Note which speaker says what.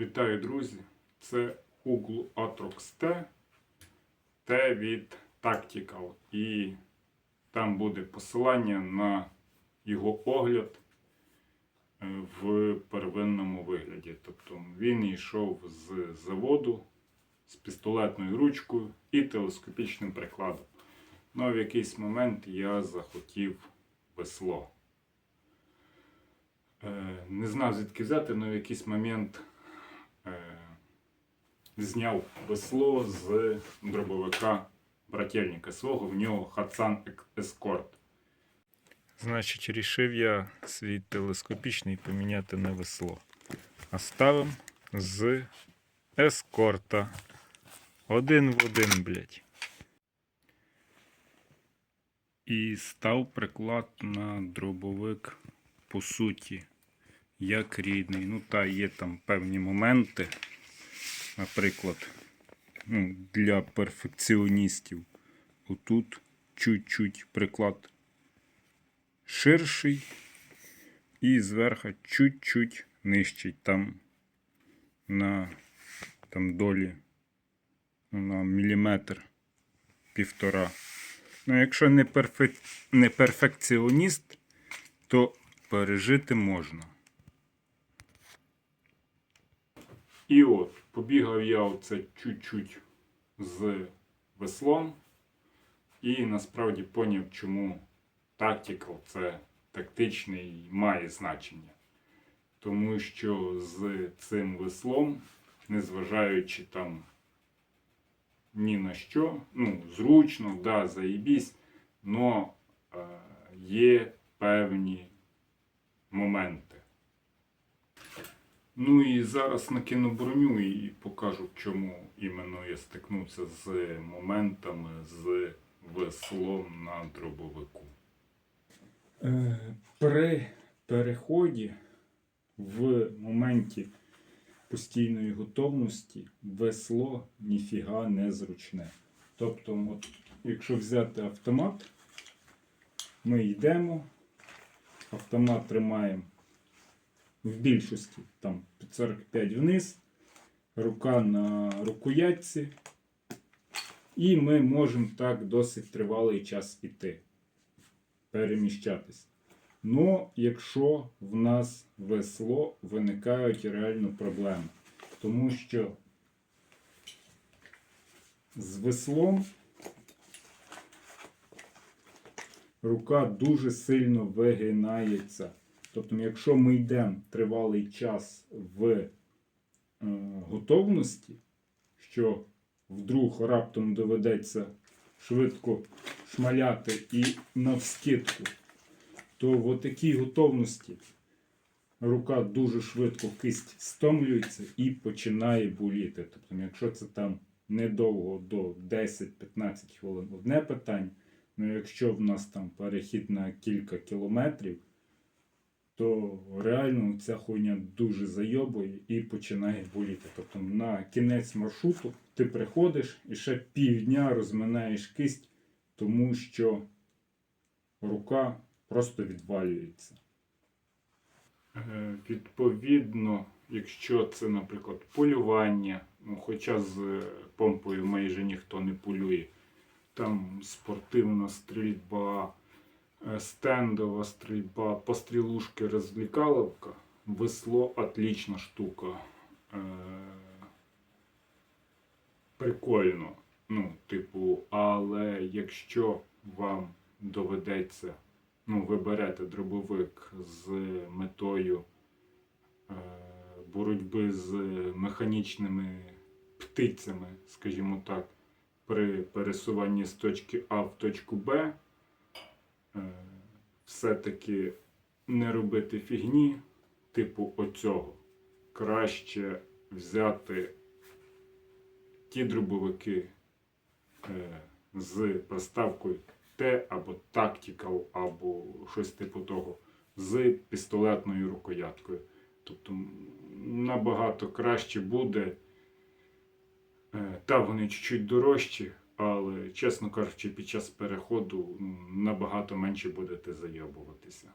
Speaker 1: Вітаю, друзі! Це угл Atrox T, T від Tactical. І там буде посилання на його огляд е, в первинному вигляді. Тобто він йшов з заводу з пістолетною ручкою і телескопічним прикладом. Ну а в якийсь момент я захотів весло. Е, Не знав звідки взяти, але в якийсь момент зняв весло з дробовика брательника свого, в нього Хатсан Ескорт. Значить, рішив я свій телескопічний поміняти на весло. А ставим з ескорта. Один в один, блядь. І став приклад на дробовик по суті, як рідний. Ну, та є там певні моменти, наприклад, ну, для перфекціоністів. Отут чуть-чуть приклад ширший і зверху чуть-чуть нижчий. Там на там долі ну, на міліметр півтора. Ну, якщо не, перфек... не перфекціоніст, то пережити можна. І от, побігав я оце чуть-чуть з веслом. І насправді поняв, чому тактикал це тактичний має значення. Тому що з цим веслом, незважаючи там ні на що, ну, зручно, да, заїбісь, но е, є певні моменти. Ну і зараз накину броню і покажу, чому іменно я стикнувся з моментами з веслом на дробовику. Е, При переході в моменті постійної готовності весло ніфіга не зручне. Тобто, от, якщо взяти автомат, ми йдемо, автомат тримаємо в більшості там 45 вниз, рука на рукоятці, і ми можемо так досить тривалий час іти, переміщатись. Ну, якщо в нас весло, виникають реально проблеми. Тому що з веслом рука дуже сильно вигинається. Тобто, якщо ми йдемо тривалий час в е, готовності, що вдруг раптом доведеться швидко шмаляти і навскидку, то в такій готовності рука дуже швидко кисть стомлюється і починає боліти. Тобто, якщо це там недовго до 10-15 хвилин одне питання, ну якщо в нас там перехід на кілька кілометрів, то реально ця хуйня дуже зайобує і починає боліти. Тобто на кінець маршруту ти приходиш і ще півдня розминаєш кисть, тому що рука просто відвалюється. Е, Відповідно, якщо це, наприклад, полювання, ну, хоча з помпою майже ніхто не полює, там спортивна стрільба, е, стендова стрільба, пострілушки, розвлікаловка, весло отлічна штука. Е, Прикольно. Ну, типу, але якщо вам доведеться, ну, ви берете дробовик з метою е, боротьби з механічними птицями, скажімо так, при пересуванні з точки А в точку Б, е, все-таки не робити фігні, типу оцього. Краще взяти ті дробовики е, з приставкою Т або Tactical, або щось типу того, з пістолетною рукояткою. Тобто набагато краще буде. Е, Та вони чуть-чуть дорожчі, але, чесно кажучи, під час переходу набагато менше будете зайобуватися.